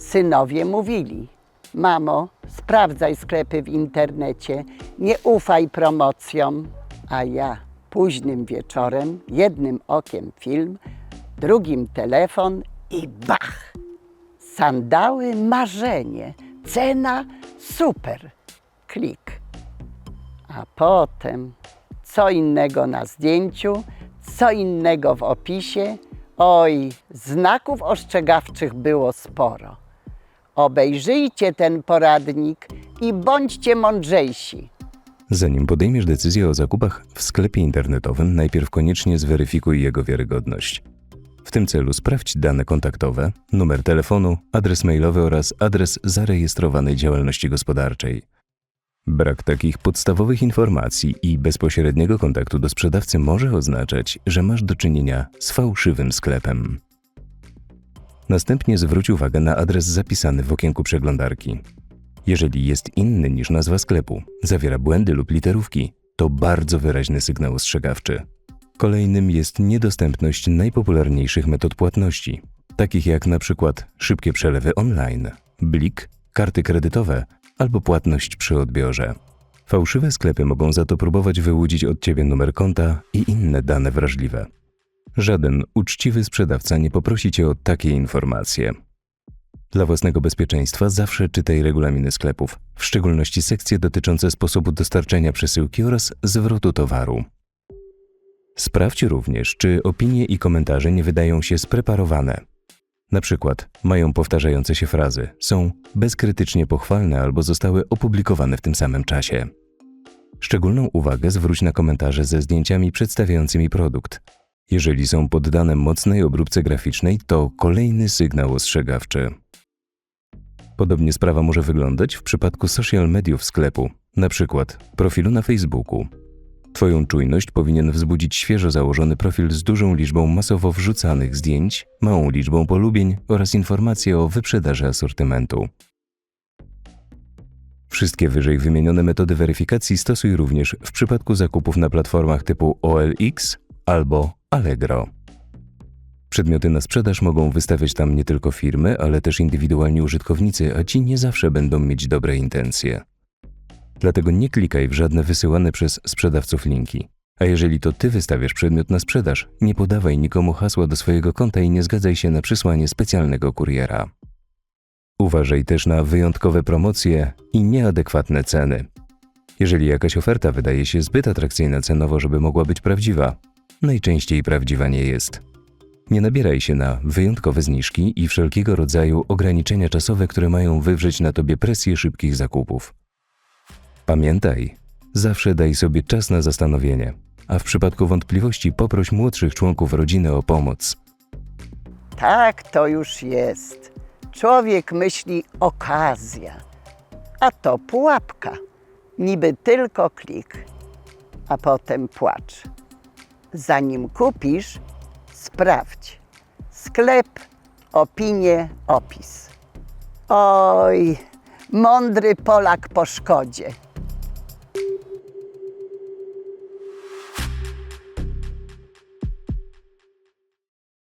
Synowie mówili: Mamo, sprawdzaj sklepy w internecie, nie ufaj promocjom. A ja późnym wieczorem, jednym okiem film, drugim telefon i bach! Sandały marzenie, cena super. Klik. A potem co innego na zdjęciu, co innego w opisie. Oj, znaków ostrzegawczych było sporo. Obejrzyjcie ten poradnik i bądźcie mądrzejsi. Zanim podejmiesz decyzję o zakupach w sklepie internetowym, najpierw koniecznie zweryfikuj jego wiarygodność. W tym celu sprawdź dane kontaktowe, numer telefonu, adres mailowy oraz adres zarejestrowanej działalności gospodarczej. Brak takich podstawowych informacji i bezpośredniego kontaktu do sprzedawcy może oznaczać, że masz do czynienia z fałszywym sklepem. Następnie zwróć uwagę na adres zapisany w okienku przeglądarki. Jeżeli jest inny niż nazwa sklepu, zawiera błędy lub literówki, to bardzo wyraźny sygnał ostrzegawczy. Kolejnym jest niedostępność najpopularniejszych metod płatności, takich jak na przykład szybkie przelewy online, blik, karty kredytowe albo płatność przy odbiorze. Fałszywe sklepy mogą za to próbować wyłudzić od ciebie numer konta i inne dane wrażliwe. Żaden uczciwy sprzedawca nie poprosi cię o takie informacje. Dla własnego bezpieczeństwa zawsze czytaj regulaminy sklepów, w szczególności sekcje dotyczące sposobu dostarczenia przesyłki oraz zwrotu towaru. Sprawdź również, czy opinie i komentarze nie wydają się spreparowane. Na przykład mają powtarzające się frazy, są bezkrytycznie pochwalne albo zostały opublikowane w tym samym czasie. Szczególną uwagę zwróć na komentarze ze zdjęciami przedstawiającymi produkt. Jeżeli są poddane mocnej obróbce graficznej, to kolejny sygnał ostrzegawczy. Podobnie sprawa może wyglądać w przypadku social mediów sklepu, na przykład profilu na Facebooku. Twoją czujność powinien wzbudzić świeżo założony profil z dużą liczbą masowo wrzucanych zdjęć, małą liczbą polubień oraz informacje o wyprzedaży asortymentu. Wszystkie wyżej wymienione metody weryfikacji stosuj również w przypadku zakupów na platformach typu OLX albo Allegro. Przedmioty na sprzedaż mogą wystawiać tam nie tylko firmy, ale też indywidualni użytkownicy, a ci nie zawsze będą mieć dobre intencje. Dlatego nie klikaj w żadne wysyłane przez sprzedawców linki. A jeżeli to ty wystawiasz przedmiot na sprzedaż, nie podawaj nikomu hasła do swojego konta i nie zgadzaj się na przysłanie specjalnego kuriera. Uważaj też na wyjątkowe promocje i nieadekwatne ceny. Jeżeli jakaś oferta wydaje się zbyt atrakcyjna cenowo, żeby mogła być prawdziwa, najczęściej prawdziwa nie jest. Nie nabieraj się na wyjątkowe zniżki i wszelkiego rodzaju ograniczenia czasowe, które mają wywrzeć na tobie presję szybkich zakupów. Pamiętaj, zawsze daj sobie czas na zastanowienie, a w przypadku wątpliwości poproś młodszych członków rodziny o pomoc. Tak to już jest. Człowiek myśli okazja, a to pułapka. Niby tylko klik, a potem płacz. Zanim kupisz, sprawdź. Sklep, opinie, opis. Oj, mądry Polak po szkodzie.